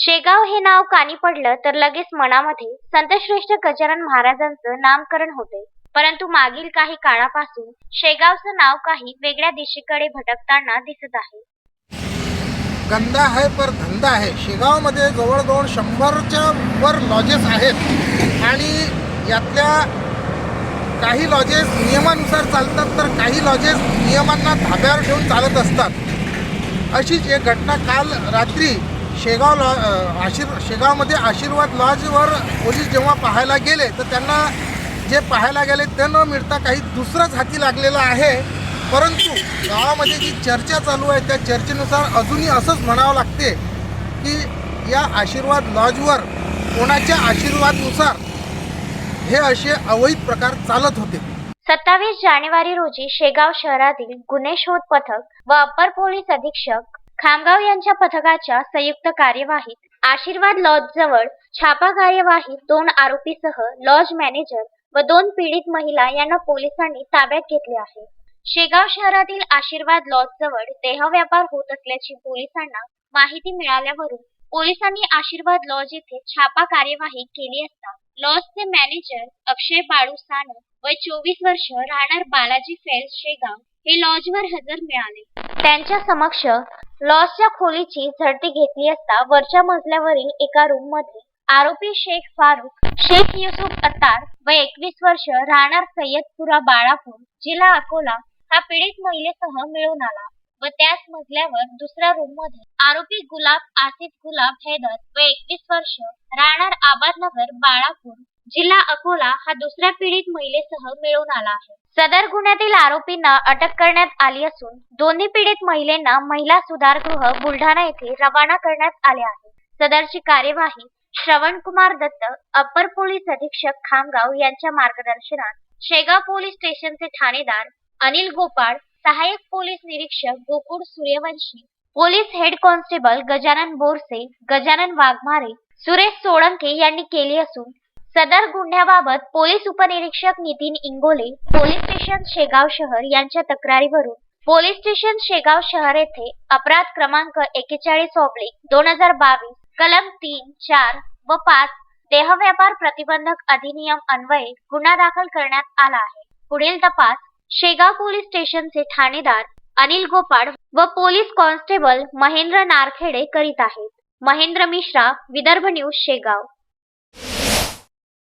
शेगाव हे नाव कानी पडलं तर लगेच मनामध्ये संतश्रेष्ठ गजानन महाराजांचं नामकरण होते. परंतु मागील काही काळापासून शेगावचं नाव काही वेगळ्या दिशेकडे भटकताना दिसत आहे. गंदा आहे पर धंदा आहे. शेगावमध्ये जवळजवळ शंभरच्या वर लॉजेस आहेत. आणि यातल्या काही लॉजेस नियमानुसार चालतात तर काही लॉजेस नियमांना धाब्यावर ठेवून चालत असतात. अशीच एक घटना काल रात्री शेगाव लॉ आशीर् आशीर शेगावमध्ये आशीर्वाद लॉजवर पोलीस जेव्हा पाहायला गेले तर त्यांना जे पाहायला गेले ते न मिळता काही दुसरंच हाती लागलेलं आहे. परंतु गावामध्ये जी चर्चा चालू आहे त्या चर्चेनुसार अजूनही असंच म्हणावं लागते की या आशीर्वाद लॉजवर कोणाच्या आशीर्वादनुसार हे असे अवैध प्रकार चालत होते? सत्तावीस जानेवारी रोजी शेगाव शहरातील गुन्हे शोध पथक व अप्पर पोलीस अधीक्षक खामगाव यांच्या पथकाच्या संयुक्त कार्यवाहीत आशीर्वाद लॉज जवळ छापा कार्यवाहीत दोन आरोपीसह लॉज मॅनेजर व दोन पीडित महिला यांना पोलिसांनी ताब्यात घेतले आहे. शेगाव शहरातील आशीर्वाद लॉज जवळ देहव्यापार होत असल्याची पोलिसांना माहिती मिळाल्यावरून पोलिसांनी आशीर्वाद लॉज येथे छापा कार्यवाही केली असता लॉजचे मॅनेजर अक्षय बाळू सानप वय चोवीस वर्ष राहणार बालाजी फेल्स शेगाव हे लॉजवर हजर मिळाले. त्यांच्या समक्ष लॉजच्या खोलीची झडती घेतली असता वरच्या मजल्यावरील एका रूममध्ये आरोपी शेख फारुख शेख युसुफ अत्तार व एकवीस वर्ष राहणार सय्यदपुरा बाळापूर जिल्हा अकोला हा पीडित महिलेसह मिळून आला व त्याच मजल्यावर दुसऱ्या रूममध्ये आरोपी गुलाब आसिफ गुलाब हैदर व एकवीस वर्ष राहणार आबादनगर बाळापूर जिल्हा अकोला हा दुसऱ्या पीडित महिलेसह मिळून आला आहे. सदर गुन्ह्यातील आरोपींना अटक करण्यात आली असून दोन्ही पीडित महिलेंना महिला सुधारगृह बुलढाणा येथे रवाना करण्यात आले आहे. सदरची कार्यवाही श्रवण कुमार दत्त अप्पर पोलीस अधीक्षक खामगाव यांच्या मार्गदर्शनात शेगाव पोलीस स्टेशनचे ठाणेदार अनिल गोपाळ सहाय्यक पोलीस निरीक्षक Gokul Suryavanshi police head constable Gajanan Borse Gajanan Waghmare Suresh Solanke यांनी केली असून सदर गुन्ह्याबाबत पोलीस उपनिरीक्षक नितीन इंगोले पोलीस स्टेशन शेगाव शहर यांच्या तक्रारीवरून पोलीस स्टेशन शेगाव शहर येथे अपराध क्रमांक एकेचाळीस ऑब्लिक दोन हजार बावीस कलम तीन चार व पाच देहव्यापार प्रतिबंधक अधिनियम अन्वये गुन्हा दाखल करण्यात आला आहे. पुढील तपास शेगाव पोलीस स्टेशनचे ठाणेदार अनिल गोपाळ व पोलीस कॉन्स्टेबल महेंद्र नारखेडे करीत आहेत. महेंद्र मिश्रा विदर्भ न्यूज शेगाव.